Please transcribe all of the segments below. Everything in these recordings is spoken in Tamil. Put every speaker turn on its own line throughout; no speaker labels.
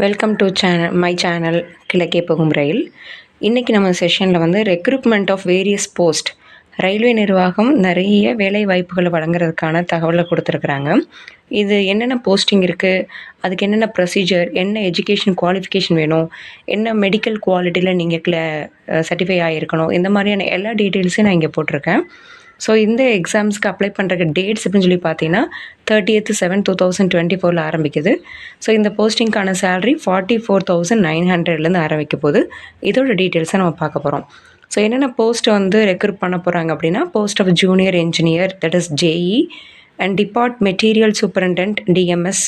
Welcome to channel my channel கிழக்கே போகும் ரயில் இன்றைக்கி நம்ம செஷனில் வந்து recruitment of various post railway நிர்வாகம் நிறைய வேலை வாய்ப்புகளை வழங்குறதுக்கான தகவலை கொடுத்துருக்குறாங்க. இது என்னென்ன போஸ்டிங் இருக்குது அதுக்கு என்னென்ன ப்ரொசீஜர் என்ன எஜுகேஷன் குவாலிஃபிகேஷன் வேணும்? என்ன மெடிக்கல் குவாலிட்டியில் நீங்கள் கிள சர்டிஃபை ஆகிருக்கணும் இந்த மாதிரியான எல்லா டீட்டெயில்ஸையும் நான் இங்கே போட்டிருக்கேன். ஸோ இந்த எக்ஸாம்ஸ்க்கு அப்ளை பண்ணுறக்கு டேட்ஸ் அப்படின்னு சொல்லி பார்த்தீங்கன்னா thirtieth seven two thousand twenty ஃபோரில் ஆரம்பிக்குது. ஸோ இந்த போஸ்டிங்க்கான salary forty four thousand nine ஹண்ட்ரட்லேருந்து ஆரம்பிக்க போது இதோட டீட்டெயில்ஸை நம்ம பார்க்க போகிறோம் ஸோ என்னென்ன போஸ்ட் வந்து ரெக்ரூட் பண்ண போகிறாங்க அப்படின்னா post of junior engineer that is JE and depot material superintendent DMS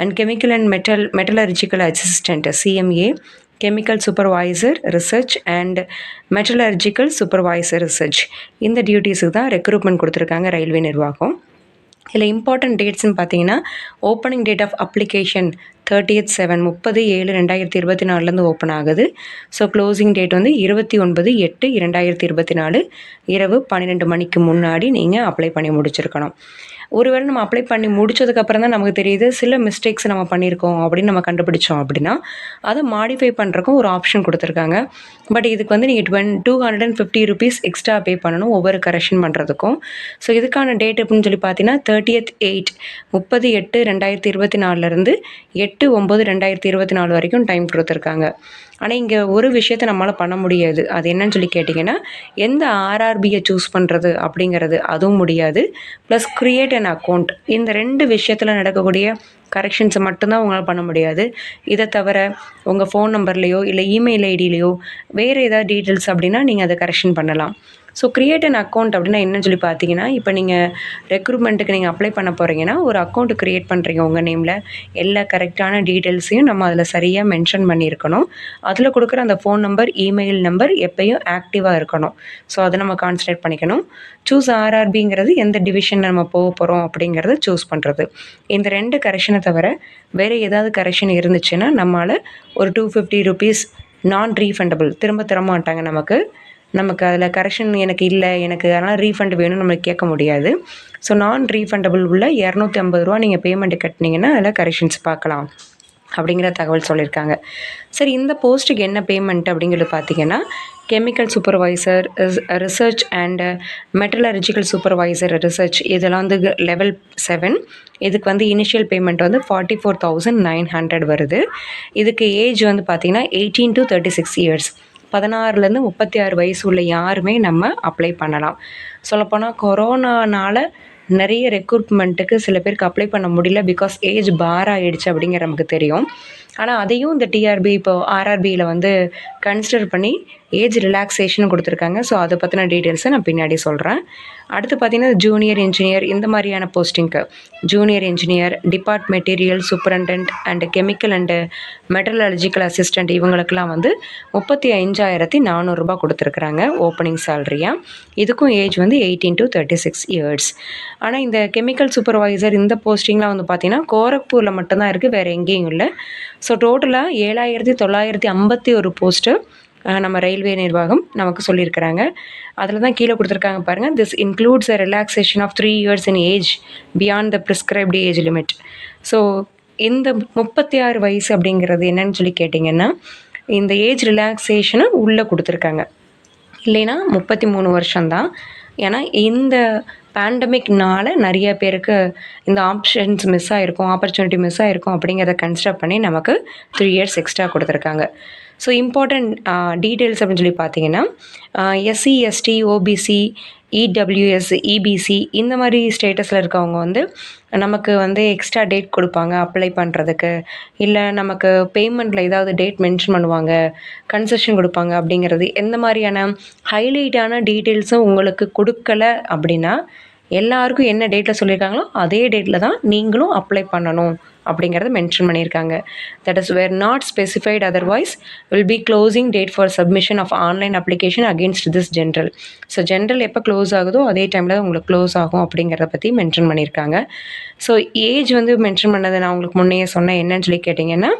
and chemical and metal metallurgical assistant CMA chemical supervisor research and metallurgical supervisor research இந்த டியூட்டிஸுக்கு தான் ரெக்ரூட்மெண்ட் கொடுத்துருக்காங்க ரயில்வே நிர்வாகம். இதில் இம்பார்ட்டன்ட் டேட்ஸ்னு பார்த்தீங்கன்னா opening date of application thirtieth seven முப்பது ஏழு ரெண்டாயிரத்தி இருபத்தி நாலுலேருந்து ஓப்பன் ஆகுது. ஸோ க்ளோசிங் டேட் வந்து இருபத்தி ஒன்பது எட்டு இரண்டாயிரத்தி இருபத்தி நாலு இரவு பன்னிரெண்டு மணிக்கு முன்னாடி நீங்கள் அப்ளை பண்ணி முடிச்சிருக்கணும். ஒருவேளை நம்ம அப்ளை பண்ணி முடிச்சதுக்கப்புறம் தான் நமக்கு தெரியுது சில மிஸ்டேக்ஸ் நம்ம பண்ணியிருக்கோம் அப்படின்னு நம்ம கண்டுபிடிச்சோம் அப்படின்னா அதை மாடிஃபை பண்ணுறக்கும் ஒரு ஆப்ஷன் கொடுத்துருக்காங்க. பட் இதுக்கு வந்து நீங்கள் twen two hundred and fifty rupees extra pay பண்ணணும் ஒவ்வொரு கரெக்ஷன் பண்ணுறதுக்கும் ஸோ இதுக்கான டேட் அப்படின்னு சொல்லி பார்த்தீங்கன்னா தேர்ட்டியத் எயிட் முப்பது எட்டு ரெண்டாயிரத்தி இருபத்தி நாலுலேருந்து எட்டு ஒம்பது ரெண்டாயிரத்தி இருபத்தி நாலு வரைக்கும் டைம் கொடுத்துருக்காங்க. ஆனால் இங்கே ஒரு விஷயத்தை நம்மளால் பண்ண முடியாது. அது என்னன்னு சொல்லி கேட்டிங்கன்னா எந்த ஆர்ஆர்பியை சூஸ் பண்ணுறது அப்படிங்கிறது அதுவும் முடியாது. ப்ளஸ் க்ரியேட் அன் அக்கௌண்ட் இந்த ரெண்டு விஷயத்தில் நடக்கக்கூடிய கரெக்ஷன்ஸை மட்டும்தான் உங்களால் பண்ண முடியாது. இதை தவிர உங்கள் ஃபோன் நம்பர்லேயோ இல்லை இமெயில் ஐடியிலையோ வேறு ஏதாவது டீட்டெயில்ஸ் அப்படின்னா நீங்கள் அதை கரெக்ஷன் பண்ணலாம். ஸோ க்ரியேட் அன் அக்கௌண்ட் அப்படின்னா என்னன்னு சொல்லி பார்த்தீங்கன்னா இப்போ நீங்கள் ரெக்ரூட்மெண்ட்டுக்கு நீங்கள் அப்ளை பண்ண போகிறீங்கன்னா ஒரு அக்கௌண்ட் க்ரியேட் பண்ணுறீங்க உங்கள் நேமில் எல்லா கரெக்டான டீட்டெயில்ஸையும் நம்ம அதில் சரியாக மென்ஷன் பண்ணியிருக்கணும். அதில் கொடுக்குற அந்த ஃபோன் நம்பர் இமெயில் நம்பர் எப்பயும் ஆக்டிவாக இருக்கணும். ஸோ அதை நம்ம கான்சன்ட்ரேட் பண்ணிக்கணும். சூஸ் ஆர்ஆர்பிங்கிறது எந்த டிவிஷனில் நம்ம போக போகிறோம் அப்படிங்கிறத சூஸ் பண்ணுறது இந்த ரெண்டு கரெக்ஷனை தவிர வேறு ஏதாவது கரெக்ஷன் இருந்துச்சுன்னா நம்மளால் ஒரு two fifty rupees non refundable திரும்ப தர மாட்டாங்க நமக்கு. நமக்கு அதில் கரெக்ஷன் எனக்கு இல்லை எனக்கு அதனால் ரீஃபண்ட் வேணும்னு நம்மளுக்கு கேட்க முடியாது. ஸோ நான் ரீஃபண்டபிள் உள்ள இரநூத்தி ஐம்பது ரூபா நீங்கள் பேமெண்ட் கட்டினீங்கன்னா அதில் கரெக்ஷன்ஸ் பார்க்கலாம் அப்படிங்கிற தகவல் சொல்லியிருக்காங்க சரி இந்த போஸ்ட்டுக்கு என்ன பேமெண்ட் அப்படிங்கிறது பார்த்தீங்கன்னா chemical supervisor research and metallurgical supervisor research இதெல்லாம் வந்து லெவல் செவன் இதுக்கு வந்து இனிஷியல் பேமெண்ட் வந்து forty four thousand nine hundred வருது. இதுக்கு ஏஜ் வந்து பார்த்திங்கன்னா eighteen to thirty six years பதினாறுலேருந்து முப்பத்தி ஆறு வயசு உள்ள யாருமே நம்ம அப்ளை பண்ணலாம். சொல்லப்போனால் கொரோனானால் நிறைய ரெக்ரூட்மெண்ட்டுக்கு சில பேருக்கு அப்ளை பண்ண முடியல பிகாஸ் ஏஜ் பார் ஆகிடுச்சு அப்படிங்கிற நமக்கு தெரியும். ஆனால் அதையும் இந்த டிஆர்பி இப்போ ஆர்ஆர்பியில் வந்து கன்சிடர் பண்ணி ஏஜ் ரிலாக்ஸேஷன் கொடுத்துருக்காங்க. ஸோ அதை பற்றின டீட்டெயில்ஸை நான் பின்னாடி சொல்கிறேன் அடுத்து பார்த்தீங்கன்னா ஜூனியர் இன்ஜினியர் இந்த மாதிரியான போஸ்டிங்க்கு junior engineer depot material superintendent and chemical and metallurgical assistant இவங்களுக்கெல்லாம் வந்து முப்பத்தி அஞ்சாயிரத்தி நானூறுரூபா கொடுத்துருக்குறாங்க ஓப்பனிங் சேலரியாக இதுக்கும் ஏஜ் வந்து eighteen to thirty six years ஆனால் இந்த கெமிக்கல் சூப்பர்வைசர் இந்த போஸ்டிங்லாம் வந்து பார்த்திங்கன்னா கோரக்பூரில் மட்டும்தான் இருக்குது வேறு எங்கேயும் இல்லை. ஸோ டோட்டலாக ஏழாயிரத்தி தொள்ளாயிரத்தி ஐம்பத்தி ஒரு போஸ்ட்டு நம்ம ரயில்வே நிர்வாகம் நமக்கு சொல்லியிருக்கிறாங்க. அதில் தான் கீழே கொடுத்துருக்காங்க பாருங்கள் this includes a relaxation of three years in age beyond the prescribed age limit so இந்த முப்பத்தி ஆறு வயசு அப்படிங்கிறது என்னன்னு சொல்லி கேட்டிங்கன்னா இந்த ஏஜ் ரிலாக்ஸேஷனை உள்ளே கொடுத்துருக்காங்க. இல்லைன்னா முப்பத்தி மூணு வருஷம்தான். ஏன்னா இந்த பேண்டமிக்னால நிறைய பேருக்கு இந்த ஆப்ஷன்ஸ் மிஸ் ஆகிருக்கும் ஆப்பர்ச்சுனிட்டி மிஸ் ஆகிருக்கும் அப்படிங்கிறத கன்சிடர் பண்ணி நமக்கு த்ரீ இயர்ஸ் எக்ஸ்ட்ரா கொடுத்துருக்காங்க. ஸோ இம்பார்ட்டண்ட் டீட்டெயில்ஸ் அப்படின்னு சொல்லி பார்த்தீங்கன்னா SC ST OBC EWS EBC இந்த மாதிரி ஸ்டேட்டஸில் இருக்கவங்க வந்து நமக்கு வந்து எக்ஸ்ட்ரா டேட் கொடுப்பாங்க அப்ளை பண்ணுறதுக்கு இல்லை நமக்கு பேமெண்ட்டில் ஏதாவது டேட் மென்ஷன் பண்ணுவாங்க கன்செஷன் கொடுப்பாங்க அப்படிங்கிறது. எந்த மாதிரியான ஹைலைட்டான டீட்டெயில்ஸும் உங்களுக்கு கொடுக்கல அப்படின்னா எல்லாருக்கும் என்ன டேட்டில் சொல்லியிருக்காங்களோ அதே டேட்டில் தான் நீங்களும் அப்ளை பண்ணணும். அப்படிங்கிறத மென்ஷன் பண்ணியிருக்காங்க. That is where not specified otherwise will be closing date for submission of online application against this general so general எப்போ க்ளோஸ் ஆகுதோ அதே டைமில் தான் உங்களுக்கு க்ளோஸ் ஆகும் அப்படிங்கிறத பற்றி மென்ஷன் பண்ணியிருக்காங்க. ஸோ ஏஜ் வந்து மென்ஷன் பண்ணதை நான் உங்களுக்கு முன்னையே சொன்னேன். என்னன்னு சொல்லி கேட்டிங்கன்னா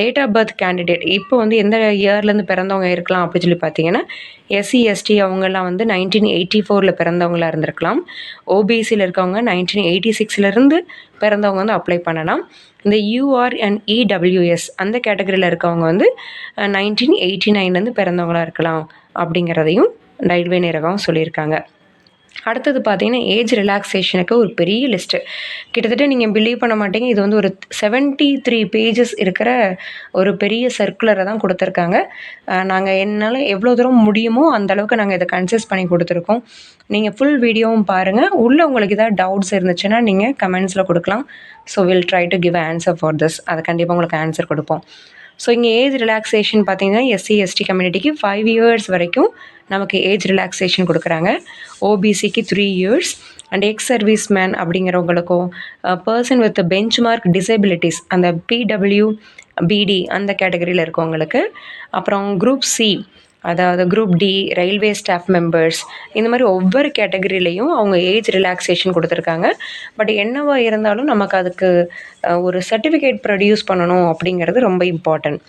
டேட் ஆஃப் பர்த் கேண்டிடேட் இப்போ வந்து எந்த இயர்லேருந்து பிறந்தவங்க இருக்கலாம் அப்படின்னு சொல்லி பார்த்தீங்கன்னா எஸ்சி எஸ்டி அவங்கெல்லாம் வந்து நைன்டீன் எயிட்டி ஃபோரில் பிறந்தவங்களாக இருந்திருக்கலாம் ஓபிசியில் இருக்கவங்க நைன்டீன் எயிட்டி சிக்ஸ்லேருந்து பிறந்தவங்க வந்து அப்ளை பண்ணலாம். இந்த யூஆர் அண்ட் இடபிள்யூஎஸ் அந்த கேட்டகரியில் இருக்கவங்க வந்து நைன்டீன் எயிட்டி நைன்லேருந்து பிறந்தவங்களாக இருக்கலாம் அப்படிங்கிறதையும் ரயில்வே நிர்வாகம் சொல்லியிருக்காங்க. அடுத்தது பார்த்தீங்கன்னா ஏஜ் ரிலாக்ஸேஷனுக்கு ஒரு பெரிய லிஸ்ட்டு கிட்டத்தட்ட நீங்கள் பிலீவ் பண்ண மாட்டீங்க. இது வந்து ஒரு செவன்ட்டி த்ரீ பேஜஸ் இருக்கிற ஒரு பெரிய சர்க்குலரை தான் கொடுத்துருக்காங்க. நாங்கள் என்னால் எவ்வளோ தூரம் முடியுமோ அந்த அளவுக்கு நாங்கள் இதை கன்சிஸ் பண்ணி கொடுத்துருக்கோம். நீங்கள் ஃபுல் வீடியோவும் பாருங்கள் உள்ளே உங்களுக்கு ஏதாவது டவுட்ஸ் இருந்துச்சுன்னா நீங்கள் கமெண்ட்ஸில் கொடுக்கலாம். So will try to give answer for this அதை கண்டிப்பாக உங்களுக்கு ஆன்சர் கொடுப்போம். ஸோ இங்கே ஏஜ் ரிலாக்ஸேஷன் பார்த்தீங்கன்னா எஸ்சி எஸ்டி கம்யூனிட்டிக்கு ஃபைவ் இயர்ஸ் வரைக்கும் நமக்கு ஏஜ் ரிலாக்ஸேஷன் கொடுக்குறாங்க. ஓபிசிக்கு three years and ex service man அப்படிங்கிறவங்களுக்கும் person with benchmark disabilities அந்த பிடபிள்யூ பிடி அந்த கேட்டகரியில் இருக்கவங்களுக்கு அப்புறம் குரூப் சி அதாவது group D railway staff members இந்த மாதிரி ஒவ்வொரு கேட்டகரியிலையும் அவங்க ஏஜ் ரிலாக்ஸேஷன் கொடுத்துருக்காங்க. பட் என்னவா இருந்தாலும் நமக்கு அதுக்கு ஒரு சர்டிஃபிகேட் ப்ரொடியூஸ் பண்ணணும் அப்படிங்கிறது ரொம்ப இம்பார்ட்டன்ட்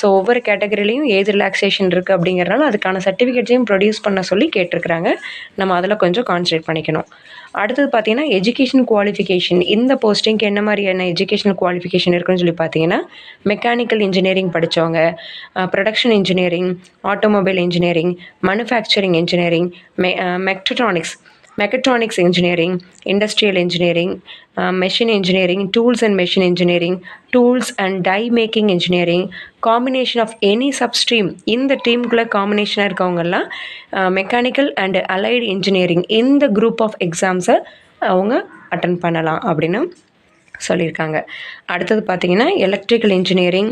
ஸோ ஒவ்வொரு கேட்டகரிலையும் ஏஜ் ரிலாக்ஸேஷன் இருக்குது அப்படிங்கிறனால அதுக்கான சர்டிஃபிகேட்ஸையும் ப்ரொடியூஸ் பண்ண சொல்லி கேட்டிருக்கிறாங்க. நம்ம அதில் கொஞ்சம் கான்சன்ட்ரேட் பண்ணிக்கணும். அடுத்தது பார்த்தீங்கன்னா எஜுகேஷன் குவாலிஃபிகேஷன் இந்த போஸ்டிங்க்கு என்ன மாதிரியான எஜுகேஷனல் குவாலிஃபிகேஷன் இருக்குன்னு சொல்லி பார்த்தீங்கன்னா மெக்கானிக்கல் இன்ஜினியரிங் படித்தவங்க production engineering automobile engineering manufacturing engineering மெ mechatronics mechatronics engineering industrial engineering machine engineering tools and machine engineering tools and die making engineering combination of any substream இந்த டீமுக்குள்ளே காம்பினேஷனாக இருக்கவங்கெல்லாம் மெக்கானிக்கல் அண்ட் அலைடு இன்ஜினியரிங் இந்த குரூப் ஆஃப் எக்ஸாம்ஸை அவங்க அட்டன் பண்ணலாம் அப்படின்னு சொல்லியிருக்காங்க. அடுத்தது பார்த்தீங்கன்னா electrical engineering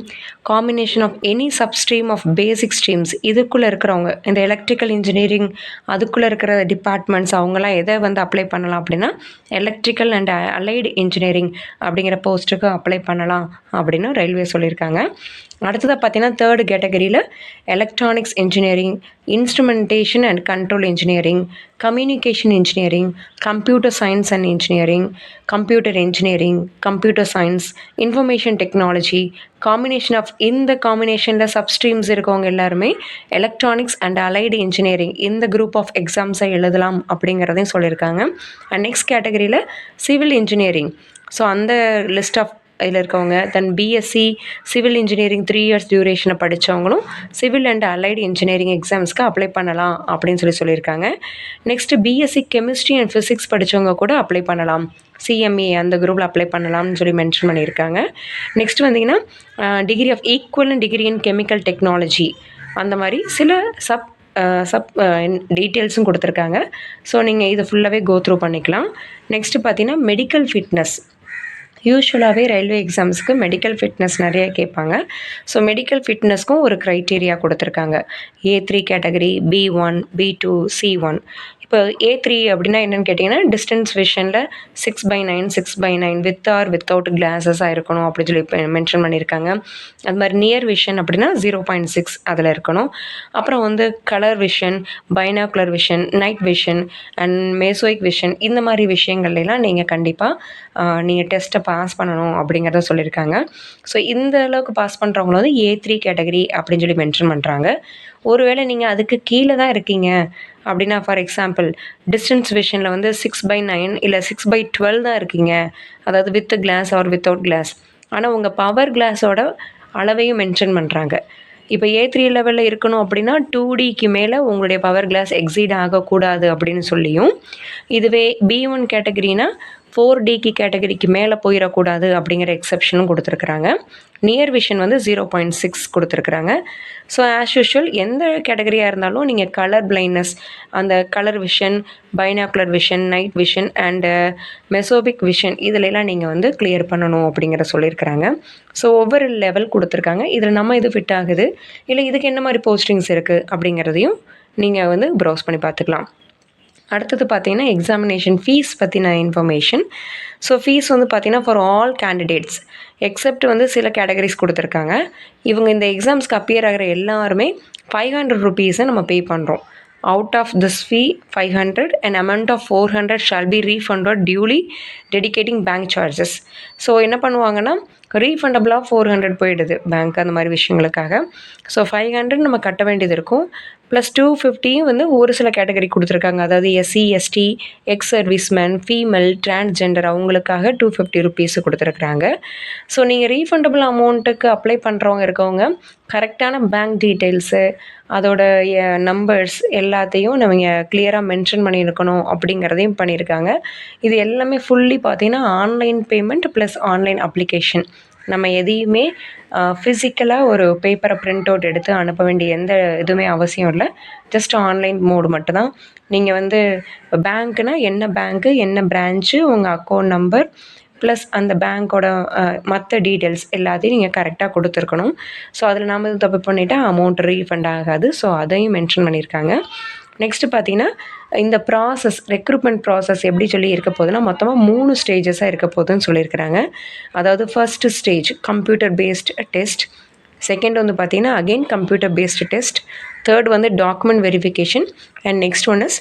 combination of any substream of basic streams இதுக்குள்ளே இருக்கிறவங்க இந்த எலக்ட்ரிக்கல் இன்ஜினியரிங் அதுக்குள்ளே இருக்கிற டிபார்ட்மெண்ட்ஸ் அவங்களாம் எதை வந்து அப்ளை பண்ணலாம் அப்படின்னா எலக்ட்ரிக்கல் அண்ட் அலைடு இன்ஜினியரிங் அப்படிங்கிற போஸ்ட்டுக்கு அப்ளை பண்ணலாம் அப்படின்னு ரயில்வே சொல்லியிருக்காங்க. அடுத்ததாக பார்த்தீங்கன்னா தேர்டு கேட்டகரியில் electronics engineering instrumentation and control engineering communication engineering computer science and engineering computer engineering computer science information technology combination of இந்த காம்பினேஷனில் சப்ஸ்ட்ரீம்ஸ் இருக்கவங்க எல்லாருமே எலக்ட்ரானிக்ஸ் அண்ட் அலைடு இன்ஜினியரிங் இந்த குரூப் ஆஃப் எக்ஸாம்ஸை எழுதலாம் அப்படிங்கிறதையும் சொல்லியிருக்காங்க. அண்ட் நெக்ஸ்ட் கேட்டகரியில் சிவில் இன்ஜினியரிங் ஸோ அந்த லிஸ்ட் ஆஃப் இதில் இருக்கவங்க then BSc civil engineering three years டியூரேஷனை படித்தவங்களும் சிவில் அண்ட் அலைடு இன்ஜினியரிங் எக்ஸாம்ஸ்க்கு அப்ளை பண்ணலாம் அப்படின்னு சொல்லி சொல்லியிருக்காங்க. Next BSc chemistry and physics படித்தவங்க கூட அப்ளை பண்ணலாம். சிஎம்ஏ அந்த குரூப்பில் அப்ளை பண்ணலாம்னு சொல்லி மென்ஷன் பண்ணியிருக்காங்க. நெக்ஸ்ட் வந்தீங்கன்னா degree of equal degree in chemical technology அந்த மாதிரி சில சப் சப் டீட்டெயில்ஸும் கொடுத்துருக்காங்க. ஸோ நீங்கள் இதை ஃபுல்லாகவே கோ த்ரூ பண்ணிக்கலாம். நெக்ஸ்ட்டு பார்த்தீங்கன்னா மெடிக்கல் ஃபிட்னஸ் யூஸ்வலாகவே ரயில்வே எக்ஸாம்ஸ்க்கு மெடிக்கல் ஃபிட்னஸ் நிறைய கேட்பாங்க. ஸோ மெடிக்கல் ஃபிட்னஸ்க்கும் ஒரு க்ரைட்டீரியா கொடுத்துருக்காங்க. A three category B one B two C one இப்போ ஏ த்ரீ அப்படின்னா என்னென்னு கேட்டிங்கன்னா distance விஷனில் six by nine six by nine with or without கிளாஸஸாக இருக்கணும் அப்படின்னு சொல்லி மென்ஷன் பண்ணியிருக்காங்க. அது மாதிரி நியர் விஷன் அப்படின்னா ஜீரோ பாயிண்ட் சிக்ஸ் அதில் இருக்கணும். அப்புறம் வந்து colour vision binocular vision night vision and mesopic vision இந்த மாதிரி விஷயங்கள்லாம் நீங்கள் கண்டிப்பாக நீங்கள் டெஸ்ட்டை பாஸ் பண்ணணும் அப்படிங்கிறத சொல்லியிருக்காங்க. ஸோ இந்த அளவுக்கு பாஸ் பண்ணுறவங்கள வந்து ஏ த்ரீ கேட்டகரி அப்படின்னு சொல்லி மென்ஷன் பண்ணுறாங்க ஒருவேளை நீங்கள் அதுக்கு கீழே தான் இருக்கீங்க அப்படின்னா ஃபார் எக்ஸாம்பிள் டிஸ்டன்ஸ் விஷனில் வந்து சிக்ஸ் பை நைன் இல்லை சிக்ஸ் பை டுவெல் தான் இருக்கீங்க. அதாவது with glass or without glass ஆனால் உங்கள் பவர் கிளாஸோட அளவையும் மென்ஷன் பண்ணுறாங்க இப்போ ஏ த்ரீ லெவலில் இருக்கணும் அப்படின்னா டூ டிக்கு மேலே உங்களுடைய பவர் கிளாஸ் எக்ஸீட் ஆகக்கூடாது அப்படின்னு சொல்லியும் இதுவே பி ஒன் கேட்டகரினா ஃபோர் டிக்கு கேட்டகரிக்கு மேலே போயிடக்கூடாது அப்படிங்கிற எக்ஸப்ஷனும் கொடுத்துருக்குறாங்க. நியர் விஷன் வந்து ஜீரோ பாயிண்ட் சிக்ஸ் கொடுத்துருக்குறாங்க. ஸோ ஆஸ் யூஷுவல் எந்த கேட்டகரியாக இருந்தாலும் நீங்கள் கலர் பிளைண்ட்னஸ் அந்த colour vision binocular vision night vision and mesopic vision இதிலெல்லாம் நீங்கள் வந்து கிளியர் பண்ணணும் அப்படிங்கிற சொல்லியிருக்கிறாங்க. ஸோ ஒவ்வொரு லெவல் கொடுத்துருக்காங்க. இதில் நம்ம இது ஃபிட் ஆகுது. இல்லை இதுக்கு என்ன மாதிரி போஸ்டிங்ஸ் இருக்குது அப்படிங்கிறதையும் நீங்கள் வந்து ப்ரௌஸ் பண்ணி பார்த்துக்கலாம். அடுத்தது பார்த்தீங்கன்னா எக்ஸாமினேஷன் ஃபீஸ் பற்றின இன்ஃபர்மேஷன் ஸோ ஃபீஸ் வந்து பார்த்தீங்கன்னா ஃபார் ஆல் கேண்டிடேட்ஸ் எக்ஸப்ட் வந்து சில கேட்டகரிஸ் கொடுத்துருக்காங்க. இவங்க இந்த எக்ஸாம்ஸ்க்கு அப்பியர் ஆகிற எல்லாருமே ஃபைவ் ஹண்ட்ரட் ருபீஸை நம்ம பே பண்ணுறோம் out of this fee five hundred and amount of four hundred shall be refunded duly deducting bank charges so என்ன பண்ணுவாங்கன்னா ரீஃபண்டபுளாக ஃபோர் ஹண்ட்ரட் போயிடுது பேங்க் அந்த மாதிரி விஷயங்களுக்காக. ஸோ ஃபைவ் ஹண்ட்ரட் நம்ம கட்ட வேண்டியது இருக்கும். ப்ளஸ் டூ ஃபிஃப்டியும் வந்து ஒரு சில கேட்டகரி கொடுத்துருக்காங்க. அதாவது SC ST ex serviceman female transgender அவங்களுக்காக டூ ஃபிஃப்டி ருபீஸ் கொடுத்துருக்குறாங்க. ஸோ நீங்கள் ரீஃபண்டபிள் அமௌண்ட்டுக்கு அப்ளை பண்ணுறவங்க இருக்கவங்க கரெக்டான பேங்க் டீட்டெயில்ஸு அதோட நம்பர்ஸ் எல்லாத்தையும் நம்ம கிளியராக மென்ஷன் பண்ணியிருக்கணும் அப்படிங்கிறதையும் பண்ணியிருக்காங்க. இது எல்லாமே ஃபுல்லி பார்த்தீங்கன்னா online payment plus online application நம்ம எதையுமே ஃபிசிக்கலாக ஒரு பேப்பரை பிரிண்ட் அவுட் எடுத்து அனுப்ப வேண்டிய எந்த இதுவுமே அவசியம் இல்லை. ஜஸ்ட் ஆன்லைன் மோடு மட்டும்தான். நீங்கள் வந்து பேங்க்குனா என்ன பேங்க்கு என்ன பிரான்ச்சு உங்கள் அக்கௌண்ட் நம்பர் ப்ளஸ் அந்த பேங்க்கோட மற்ற டீட்டெயில்ஸ் எல்லாத்தையும் நீங்கள் கரெக்டாக கொடுத்துருக்கணும். ஸோ அதில் நாம் தப்பு பண்ணிவிட்டால் அமௌண்ட் ரீஃபண்ட் ஆகாது. ஸோ அதையும் மென்ஷன் பண்ணியிருக்காங்க. நெக்ஸ்ட்டு பார்த்தீங்கன்னா இந்த ப்ராசஸ் ரெக்ரூட்மெண்ட் ப்ராசஸ் எப்படி சொல்லி இருக்க போகுதுன்னா மொத்தமாக மூணு ஸ்டேஜஸாக இருக்க போகுதுன்னு சொல்லியிருக்கிறாங்க. அதாவது first stage computer based test second வந்து பார்த்தீங்கன்னா again computer based test third வந்து document verification and next one is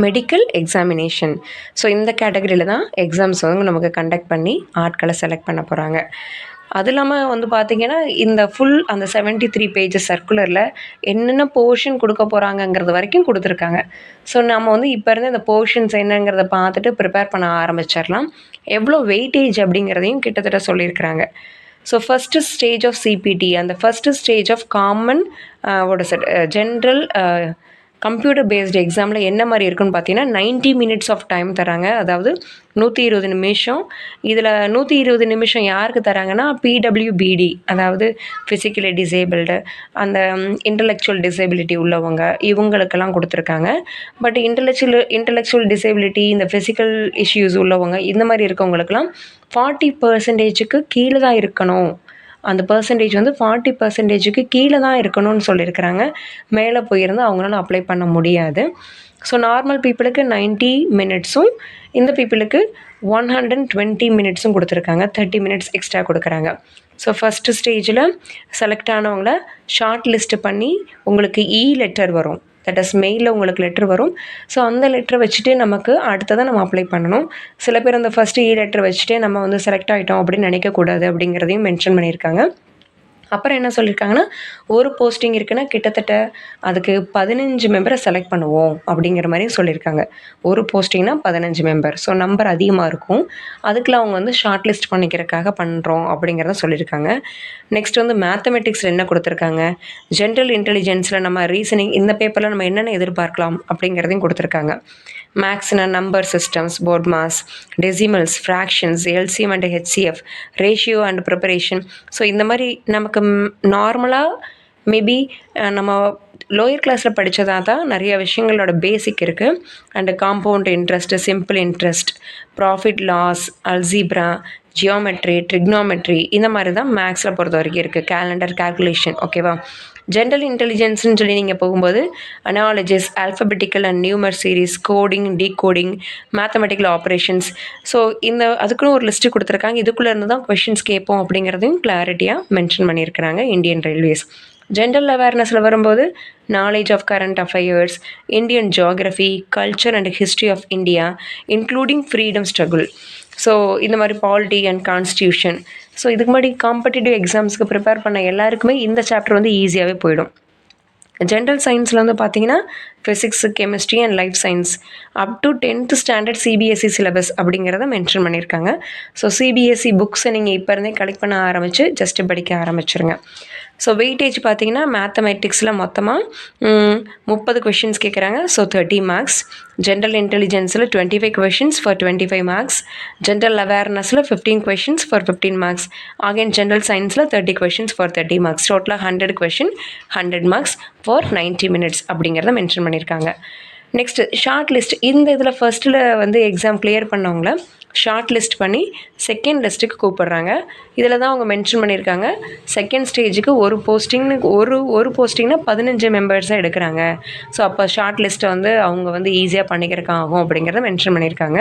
medical examination so இந்த கேட்டகரியில் தான் எக்ஸாம்ஸ் வந்து நமக்கு கண்டக்ட் பண்ணி ஆட்களை செலக்ட் பண்ண போகிறாங்க அது இல்லாமல் வந்து பார்த்திங்கன்னா இந்த ஃபுல் அந்த செவன்ட்டி த்ரீ பேஜஸ் சர்க்குலரில் என்னென்ன போர்ஷன் கொடுக்க போகிறாங்கங்கிறது வரைக்கும் கொடுத்துருக்காங்க. ஸோ நம்ம வந்து இப்போ இருந்து இந்த போர்ஷன்ஸ் என்னங்கிறத பார்த்துட்டு ப்ரிப்பேர் பண்ண ஆரம்பிச்சிடலாம். எவ்வளோ வெயிட்டேஜ் அப்படிங்கிறதையும் கிட்டத்தட்ட சொல்லியிருக்கிறாங்க. So first stage of CBT அந்த ஃபஸ்ட்டு ஸ்டேஜ் ஆஃப் காமன் ஓட செட் ஜென்ரல் கம்ப்யூட்டர் பேஸ்டு எக்ஸாமில் என்ன மாதிரி இருக்குன்னு பார்த்தீங்கன்னா நைன்ட்டி மினிட்ஸ் ஆஃப் டைம் தராங்க. அதாவது நூற்றி இருபது நிமிஷம். இதில் நூற்றி இருபது நிமிஷம் யாருக்கு தராங்கன்னா பிடபிள்யூபிடி அதாவது ஃபிசிக்கலி டிசேபிள்டு அந்த இன்டலெக்சுவல் டிசேபிலிட்டி உள்ளவங்க இவங்களுக்கெல்லாம் கொடுத்துருக்காங்க. பட் இன்டலெக்சுவல் இன்டலெக்சுவல் டிசேபிலிட்டி இந்த ஃபிசிக்கல் இஷ்யூஸ் உள்ளவங்க இந்த மாதிரி இருக்கவங்களுக்கெல்லாம் ஃபார்ட்டி பர்சன்டேஜுக்கு கீழே தான் இருக்கணும். அந்த பர்சன்டேஜ் வந்து ஃபார்ட்டி பர்சன்டேஜுக்கு கீழே தான் இருக்கணும்னு சொல்லியிருக்கிறாங்க. மேலே போயிருந்தால் அவங்களால அப்ளை பண்ண முடியாது. ஸோ நார்மல் பீப்புளுக்கு நைன்ட்டி மினிட்ஸும் இந்த பீப்புளுக்கு ஒன் ஹண்ட்ரட் அண்ட் டுவெண்ட்டி மினிட்ஸும் கொடுத்துருக்காங்க. தேர்ட்டி மினிட்ஸ் எக்ஸ்ட்ரா கொடுக்குறாங்க. ஸோ ஃபஸ்ட்டு ஸ்டேஜில் செலக்ட் ஆனவங்கள ஷார்ட் லிஸ்ட்டு பண்ணி உங்களுக்கு இ லெட்டர் வரும். தட் இஸ் மெயிலில் உங்களுக்கு லெட்ரு வரும். ஸோ அந்த லெட்டரை வச்சுட்டு நமக்கு அடுத்ததான் நம்ம அப்ளை பண்ணணும். சில பேர் அந்த ஃபஸ்ட்டு இ லெட்டர் வச்சுட்டே நம்ம வந்து செலக்ட் ஆகிட்டோம் அப்படின்னு நினைக்கக்கூடாது அப்படிங்கிறதையும் மென்ஷன் பண்ணியிருக்காங்க. அப்புறம் என்ன சொல்லியிருக்காங்கன்னா ஒரு போஸ்டிங் இருக்குன்னா கிட்டத்தட்ட அதுக்கு பதினஞ்சு மெம்பரை செலக்ட் பண்ணுவோம் அப்படிங்கிற மாதிரியும் சொல்லியிருக்காங்க ஒரு போஸ்டிங்னா பதினஞ்சு மெம்பர் ஸோ நம்பர் அதிகமாக இருக்கும். அதுக்குள்ள அவங்க வந்து ஷார்ட் லிஸ்ட் பண்ணிக்கிறதுக்காக பண்ணுறோம் அப்படிங்கிறத சொல்லியிருக்காங்க நெக்ஸ்ட் வந்து மேத்தமெட்டிக்ஸில் என்ன கொடுத்துருக்காங்க? ஜென்ரல் இன்டெலிஜென்ஸில் நம்ம ரீசனிங் இந்த பேப்பரில் நம்ம என்னென்ன எதிர்பார்க்கலாம் அப்படிங்கிறதையும் கொடுத்துருக்காங்க. மேக்ஸ்னா number systems BODMAS decimals fractions LCM and HCF ratio and preparation so இந்த மாதிரி நமக்கு நார்மலாக மேபி நம்ம லோயர் கிளாஸில் படித்ததாக தான் நிறைய விஷயங்களோட பேசிக் இருக்குது and compound interest simple interest profit loss algebra geometry trigonometry இந்த மாதிரி தான் மேக்ஸில் பொறுத்த வரைக்கும் இருக்குது கேலண்டர் கால்குலேஷன் ஓகேவா ஜென்ரல் இன்டெலிஜென்ஸ்னு சொல்லி நீங்கள் போகும்போது analogies alphabetical and number series coding decoding mathematical operations so இந்த அதுக்குன்னு ஒரு லிஸ்ட்டு கொடுத்துருக்காங்க. இதுக்குள்ளே இருந்து தான் கொஷின்ஸ் கேட்போம் அப்படிங்கிறதையும் கிளாரிட்டியாக மென்ஷன் பண்ணியிருக்கிறாங்க இந்தியன் ரயில்வேஸ் ஜென்ரல் அவேர்னஸில் வரும்போது knowledge of current affairs Indian geography culture and history of India including freedom struggle so இந்த மாதிரி பாலிட்டி அண்ட் கான்ஸ்டியூஷன் ஸோ இதுக்கு முன்னாடி காம்படிட்டிவ் எக்ஸாம்ஸ்க்கு ப்ரிப்பேர் பண்ண எல்லாருக்குமே இந்த சாப்டர் வந்து ஈஸியாகவே போயிடும். ஜென்ரல் சயின்ஸில் வந்து பார்த்தீங்கன்னா physics chemistry and life science up to tenth standard CBSE syllabus அப்படிங்கிறத மென்ஷன் பண்ணியிருக்காங்க. ஸோ சிபிஎஸ்சி புக்ஸை நீங்கள் இப்போ இருந்தே கலெக்ட் பண்ண ஆரம்பித்து ஜஸ்ட்டு படிக்க ஆரம்பிச்சிருங்க. ஸோ வெயிட்டேஜ் பார்த்தீங்கன்னா மேத்தமெட்டிக்ஸில் மொத்தமாக முப்பது கொஷின்ஸ் கேட்குறாங்க so thirty marks general இன்டெலிஜென்ஸில் twenty five questions for twenty five marks general அவேர்னஸில் fifteen questions for fifteen marks again general சயின்ஸில் thirty questions for thirty marks டோட்டலாக hundred question hundred marks for ninety minutes அப்படிங்கிறத மென்ஷன் பண்ணியிருக்காங்க நெக்ஸ்ட்டு ஷார்ட் லிஸ்ட் இந்த இதில் ஃபஸ்ட்டில் வந்து எக்ஸாம் கிளியர் பண்ணவங்கள ஷார்ட் லிஸ்ட் பண்ணி செகண்ட் லிஸ்ட்டுக்கு கூப்பிட்றாங்க. இதில் தான் அவங்க மென்ஷன் பண்ணியிருக்காங்க. செகண்ட் ஸ்டேஜுக்கு ஒரு போஸ்டிங்னு ஒரு ஒரு போஸ்டிங்னா பதினஞ்சு மெம்பர்ஸாக எடுக்கிறாங்க. ஸோ அப்போ ஷார்ட் லிஸ்ட்டை வந்து அவங்க வந்து ஈஸியாக பண்ணிக்கிறக்க ஆகும் அப்படிங்கிறத மென்ஷன் பண்ணியிருக்காங்க.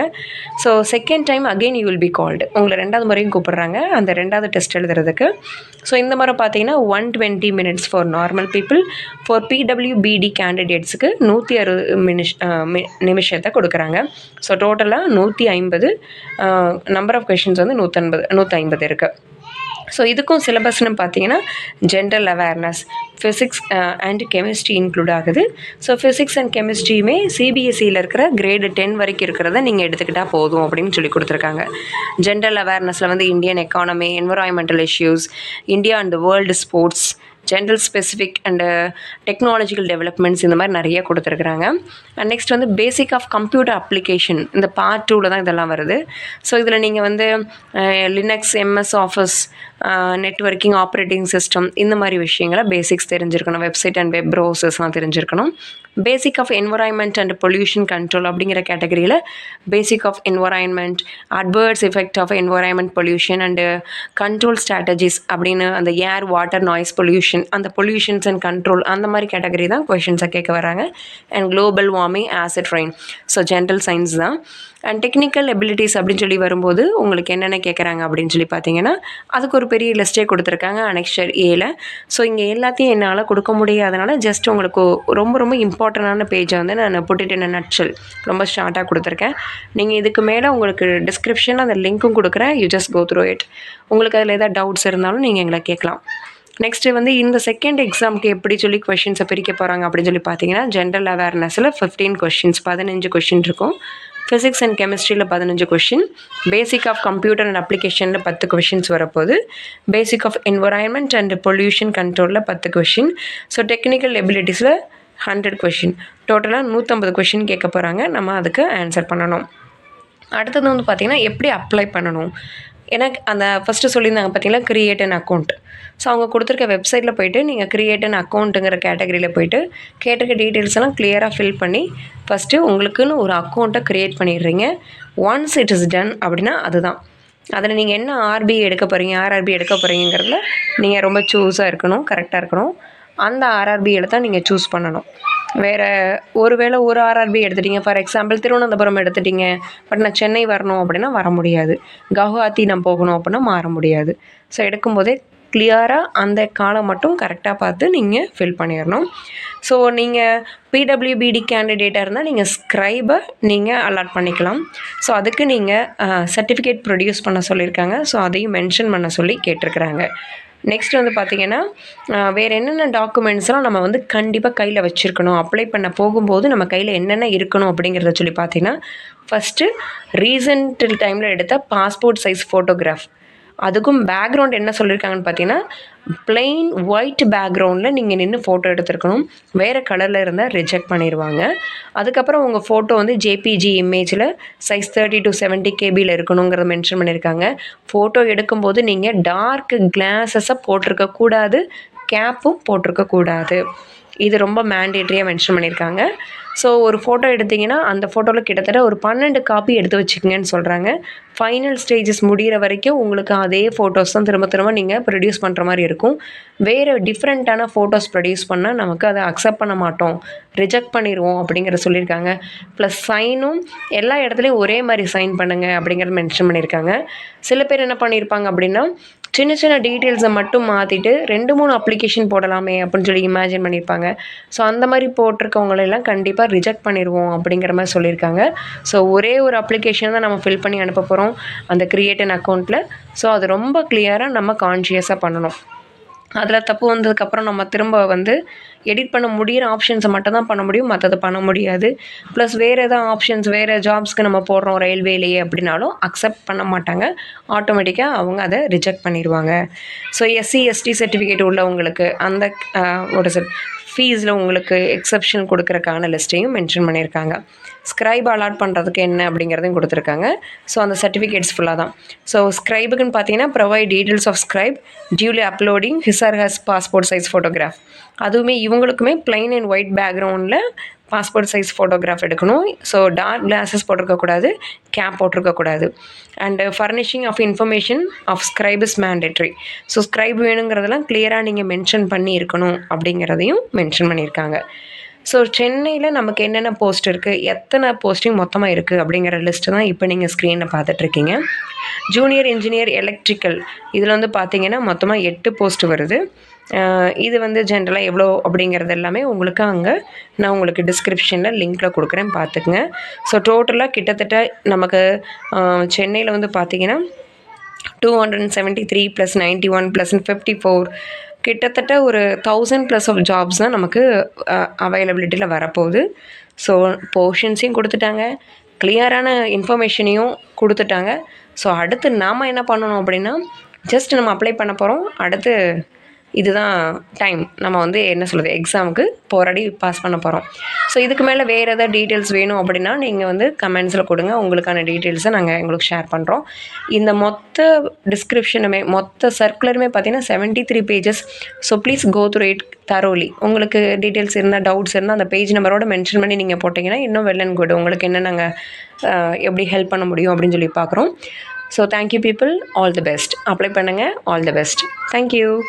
So second time again you will be called உங்களை ரெண்டாவது முறையும் கூப்பிட்றாங்க. அந்த ரெண்டாவது டெஸ்ட் எழுதுறதுக்கு. ஸோ இந்த மாதிரி பார்த்தீங்கன்னா one twenty minutes for normal people for PWBD கேண்டிடேட்ஸுக்கு நூற்றி அறுபது மினிஷ் நிமிஷத்தை கொடுக்குறாங்க. ஸோ டோட்டலாக நூற்றி ஐம்பது நம்பர் ஆஃப் கொஷின்ஸ் வந்து நூற்றன்பது நூற்றி ஐம்பது இருக்குது ஸோ இதுக்கும் சிலபஸ்னு பார்த்தீங்கன்னா general awareness physics and chemistry include ஆகுது. ஸோ ஃபிசிக்ஸ் அண்ட் கெமிஸ்ட்ரியுமே சிபிஎஸ்சியில் இருக்கிற கிரேடு டென் வரைக்கும் இருக்கிறத நீங்கள் எடுத்துக்கிட்டால் போதும் அப்படின்னு சொல்லி கொடுத்துருக்காங்க. ஜென்ரல் அவேர்னஸில் வந்து Indian economy environmental issues India and world sports general specific and technological developments இந்த மாதிரி நிறைய கொடுத்துருக்குறாங்க. அண்ட் நெக்ஸ்ட் வந்து பேசிக் ஆஃப் கம்ப்யூட்டர் அப்ளிகேஷன் இந்த பார்ட் டூவில் தான் இதெல்லாம் வருது. ஸோ இதில் நீங்கள் வந்து Linux MS office networking operating system இந்த மாதிரி விஷயங்களை பேசிக்ஸ் தெரிஞ்சிருக்கணும். வெப்சைட் அண்ட் வெப் ப்ரௌசர்ஸ்லாம் தெரிஞ்சிருக்கணும். Basic of environment and pollution control அப்படிங்கிற கேட்டகரியில் basic of environment adverse effect of environment pollution and control strategies அப்படின்னு அந்த ஏர் வாட்டர் நாய்ஸ் பொல்யூஷன் அந்த பொல்யூஷன்ஸ் அண்ட் கண்ட்ரோல் அந்த மாதிரி கேட்டகரி தான் கொஷின்ஸை கேட்க வராங்க. And global warming acid rain so general science தான். அண்ட் டெக்னிக்கல் எபிலிட்டிஸ் அப்படின்னு சொல்லி வரும்போது உங்களுக்கு என்னென்ன கேட்குறாங்க அப்படின்னு சொல்லி பார்த்தீங்கன்னா அதுக்கு ஒரு பெரிய லிஸ்ட்டே கொடுத்துருக்காங்க அனெக்ஷர் ஏல ஸோ இங்கே எல்லாத்தையும் என்னால் கொடுக்க முடியாதனால ஜஸ்ட் உங்களுக்கு ரொம்ப ரொம்ப இம்பார்ட்டண்டான பேஜை வந்து நான் புட்டிட்டு நட்சல் ரொம்ப ஷார்ட்டாக கொடுத்துருக்கேன். நீங்கள் இதுக்கு மேலே உங்களுக்கு டிஸ்கிரிப்ஷனில் அந்த லிங்க்கும் கொடுக்குறேன். You just go through it உங்களுக்கு அதில் ஏதாவது டவுட்ஸ் இருந்தாலும் நீங்கள் எங்களை கேட்கலாம். நெக்ஸ்ட்டு வந்து இந்த செகண்ட் எக்ஸாமுக்கு எப்படி சொல்லி கொஷின்ஸை பிரிக்க போகிறாங்க அப்படின்னு சொல்லி பார்த்தீங்கன்னா ஜென்ரல் அவேர்னஸில் ஃபிஃப்டீன் கொஷின்ஸ் பதினஞ்சு கொஷின் இருக்கும். ஃபிசிக்ஸ் அண்ட் கெமிஸ்ட்ரியில் பதினஞ்சு question basic of computer and அப்ளிகேஷனில் பத்து கொஷின்ஸ் வரப்போகுது. Basic of environment and pollution கண்ட்ரோலில் பத்து கொஷின் ஸோ டெக்னிக்கல் எபிலிட்டிஸில் ஹண்ட்ரட் கொஷின் டோட்டலாக நூற்றம்பது கொஷின் கேட்க போகிறாங்க நம்ம அதுக்கு ஆன்சர் பண்ணணும். அடுத்தது வந்து பார்த்திங்கன்னா எப்படி அப்ளை பண்ணணும்? எனக்கு அந்த ஃபஸ்ட்டு சொல்லியிருந்தாங்க பார்த்தீங்களா க்ரியேட் அன் அக்கௌண்ட் ஸோ அவங்க கொடுத்துருக்க வெப்சைட்டில் போயிட்டு நீங்கள் க்ரியேட் அன் அக்கௌண்ட்டுங்கிற கேட்டகரியில் போயிட்டு கேட்டிருக்க டீட்டெயில்ஸ் எல்லாம் கிளியராக ஃபில் பண்ணி ஃபஸ்ட்டு உங்களுக்குன்னு ஒரு அக்கௌண்ட்டை க்ரியேட் பண்ணிடுறீங்க. ஒன்ஸ் இட் இஸ் டன் அப்படின்னா அதுதான். அதில் நீங்கள் என்ன ஆர்பி எடுக்க போகிறீங்க ஆர்ஆர்பி எடுக்க போகிறீங்கிறதுல நீங்கள் ரொம்ப சூஸாக இருக்கணும் கரெக்டாக இருக்கணும். அந்த ஆர்ஆர்பியில் தான் நீங்கள் சூஸ் பண்ணணும். வேறு ஒரு வேளை ஒரு ஆர்ஆர்பி எடுத்துட்டீங்க. ஃபார் எக்ஸாம்பிள் திருவனந்தபுரம் எடுத்துட்டீங்க. பட் நான் சென்னை வரணும் அப்படின்னா வர முடியாது. கவுஹாத்தி நான் போகணும் அப்படின்னா மாற முடியாது. ஸோ எடுக்கும்போதே கிளியராக அந்த காலம் மட்டும் கரெக்டாக பார்த்து நீங்கள் ஃபில் பண்ணிடணும் ஸோ நீங்கள் பிடபிள்யூபிடி கேண்டிடேட்டாக இருந்தால் நீங்கள் ஸ்க்ரைபை நீங்கள் அலாட் பண்ணிக்கலாம். ஸோ அதுக்கு நீங்கள் சர்டிஃபிகேட் ப்ரொடியூஸ் பண்ண சொல்லியிருக்காங்க ஸோ அதையும் மென்ஷன் பண்ண சொல்லி கேட்டிருக்கிறாங்க. நெக்ஸ்ட் வந்து பார்த்திங்கன்னா வேறு என்னென்ன டாக்குமெண்ட்ஸ்லாம் நம்ம வந்து கண்டிப்பாக கையில் வச்சுருக்கணும்? அப்ளை பண்ண போகும்போது நம்ம கையில் என்னென்ன இருக்கணும் அப்படிங்கிறத சொல்லி பார்த்தீங்கன்னா ஃபஸ்ட்டு ரீசன்ட் டைமில் எடுத்த பாஸ்போர்ட் சைஸ் ஃபோட்டோகிராஃப் அதுக்கும் பேக்ரவுண்ட் என்ன சொல்லியிருக்காங்கன்னு பார்த்தீங்கன்னா பிளெயின் ஒயிட் பேக்ரவுண்டில் நீங்கள் நின்று ஃபோட்டோ எடுத்துருக்கணும். வேறு கலரில் இருந்தால் ரிஜெக்ட் பண்ணிடுவாங்க அதுக்கப்புறம் உங்கள் ஃபோட்டோ வந்து ஜேபிஜி இமேஜில் சைஸ் தேர்ட்டி டு செவன்ட்டி கேபியில் இருக்கணுங்கிறத மென்ஷன் பண்ணியிருக்காங்க ஃபோட்டோ எடுக்கும்போது நீங்கள் டார்க் கிளாஸஸை போட்டிருக்கக்கூடாது கேப்பும் போட்டிருக்கக்கூடாது. இது ரொம்ப மேண்டேட்ரியாக மென்ஷன் பண்ணியிருக்காங்க. ஸோ ஒரு ஃபோட்டோ எடுத்திங்கன்னா அந்த ஃபோட்டோவில் கிட்டத்தட்ட ஒரு பன்னெண்டு காப்பி எடுத்து வச்சுக்கங்கன்னு சொல்கிறாங்க ஃபைனல் ஸ்டேஜஸ் முடிகிற வரைக்கும் உங்களுக்கு அதே ஃபோட்டோஸ் தான் திரும்ப திரும்ப நீங்கள் ப்ரொடியூஸ் பண்ணுற மாதிரி இருக்கும். வேறு டிஃப்ரெண்ட்டான ஃபோட்டோஸ் ப்ரொடியூஸ் பண்ணால் நமக்கு அதை அக்செப்ட் பண்ண மாட்டோம். ரிஜெக்ட் பண்ணிடுவோம் அப்படிங்கிற சொல்லியிருக்காங்க. ப்ளஸ் சைனும் எல்லா இடத்துலையும் ஒரே மாதிரி சைன் பண்ணுங்கள் அப்படிங்கிறத மென்ஷன் பண்ணியிருக்காங்க. சில பேர் என்ன பண்ணியிருப்பாங்க அப்படின்னா சின்ன சின்ன டீட்டெயில்ஸை மட்டும் மாற்றிட்டு ரெண்டு மூணு அப்ளிகேஷன் போடலாமே அப்படின்னு சொல்லி இமேஜின் பண்ணியிருப்பாங்க. ஸோ அந்த மாதிரி போட்டிருக்கவங்களெல்லாம் கண்டிப்பாக ரிஜெக்ட் பண்ணிடுவோம் அப்படிங்கிற மாதிரி சொல்லியிருக்காங்க. ஸோ ஒரே ஒரு அப்ளிகேஷன் தான் நம்ம ஃபில் பண்ணி அனுப்ப போகிறோம் அந்த கிரியேட்டன் அக்கௌண்ட்டில் ஸோ அது ரொம்ப கிளியராக நம்ம கான்ஷியஸாக பண்ணணும். அதில் தப்பு வந்ததுக்கப்புறம் நம்ம திரும்ப வந்து எடிட் பண்ண முடியிற ஆப்ஷன்ஸை மட்டும் தான் பண்ண முடியும் மற்றதை பண்ண முடியாது. ப்ளஸ் வேறு எதாவது ஆப்ஷன்ஸ் வேறு ஜாப்ஸ்க்கு நம்ம போடுறோம் ரயில்வேலேயே அப்படின்னாலும் அக்செப்ட் பண்ண மாட்டாங்க. ஆட்டோமேட்டிக்காக அவங்க அதை ரிஜெக்ட் பண்ணிடுவாங்க. ஸோ எஸ்சி எஸ்டி சர்டிஃபிகேட் உள்ளவங்களுக்கு அந்த ஒரு ஃபீஸில் உங்களுக்கு எக்ஸப்ஷன் கொடுக்குறக்கான லிஸ்ட்டையும் மென்ஷன் பண்ணியிருக்காங்க. ஸ்க்ரைப் அலாட் பண்ணுறதுக்கு என்ன அப்படிங்கிறதையும் கொடுத்துருக்காங்க. ஸோ அந்த சர்டிஃபிகேட்ஸ் ஃபுல்லாக தான். ஸோ ஸ்க்ரைபுக்குன்னு பார்த்தீங்கன்னா provide details of scribe duly uploading his her passport size photograph அதுவுமே இவங்களுக்குமே பிளைன் அண்ட் ஒயிட் பேக்ரவுண்டில் பாஸ்போர்ட் சைஸ் ஃபோட்டோகிராஃப் எடுக்கணும். ஸோ டார்க் கிளாஸஸ் போட்டிருக்கக்கூடாது cap போட்டிருக்கக்கூடாது. And furnishing of information of scribe is mandatory so scribe வேணுங்கிறதெல்லாம் கிளியராக நீங்கள் மென்ஷன் பண்ணி இருக்கணும் அப்படிங்கிறதையும் மென்ஷன் பண்ணியிருக்காங்க. ஸோ சென்னையில் நமக்கு என்னென்ன போஸ்ட் இருக்குது எத்தனை போஸ்டிங் மொத்தமாக இருக்குது அப்படிங்கிற லிஸ்ட்டு தான் இப்போ நீங்கள் ஸ்க்ரீனில் பார்த்துட்ருக்கீங்க. ஜூனியர் இன்ஜினியர் எலக்ட்ரிக்கல் இதில் வந்து பார்த்தீங்கன்னா மொத்தமாக எட்டு போஸ்ட் வருது. இது வந்து ஜென்ரலாக எவ்வளோ அப்படிங்கிறது எல்லாமே உங்களுக்கு அங்கே நான் உங்களுக்கு டிஸ்கிரிப்ஷனில் லிங்க்கில் கொடுக்குறேன் பார்த்துக்குங்க. ஸோ டோட்டலாக கிட்டத்தட்ட நமக்கு சென்னையில் வந்து பார்த்திங்கன்னா two hundred and seventy three plus ninety one plus fifty four கிட்டத்தட்ட ஒரு தௌசண்ட் ப்ளஸ் ஆஃப் ஜாப்ஸ் தான் நமக்கு அவைலபிலிட்டியில் வரப்போகுது. ஸோ போர்ஷன்ஸையும் கொடுத்துட்டாங்க. கிளியரான இன்ஃபர்மேஷனையும் கொடுத்துட்டாங்க. ஸோ அடுத்து நாம் என்ன பண்ணணும் அப்படின்னா ஜஸ்ட் நம்ம அப்ளை பண்ண போகிறோம் அடுத்து இதுதான் டைம் நம்ம வந்து என்ன சொல்கிறது எக்ஸாமுக்கு போராடி பாஸ் பண்ண போகிறோம் ஸோ இதுக்கு மேலே வேறு எதாவது டீட்டெயில்ஸ் வேணும் அப்படின்னா நீங்கள் வந்து கமெண்ட்ஸில் கொடுங்க. உங்களுக்கான டீட்டெயில்ஸை நாங்கள் எங்களுக்கு ஷேர் பண்ணுறோம் இந்த மொத்த டிஸ்கிரிப்ஷனுமே மொத்த சர்க்குலருமே பார்த்தீங்கன்னா seventy three pages so please go through it thoroughly உங்களுக்கு டீட்டெயில்ஸ் இருந்தால் டவுட்ஸ் இருந்தால் அந்த பேஜ் நம்பரோட மென்ஷன் பண்ணி நீங்கள் போட்டிங்கன்னா இன்னும் வெல் அண்ட் குட் உங்களுக்கு என்ன நாங்கள் எப்படி ஹெல்ப் பண்ண முடியும் அப்படின்னு சொல்லி பார்க்குறோம் so thank you people all the best apply பண்ணுங்கள் all the best thank you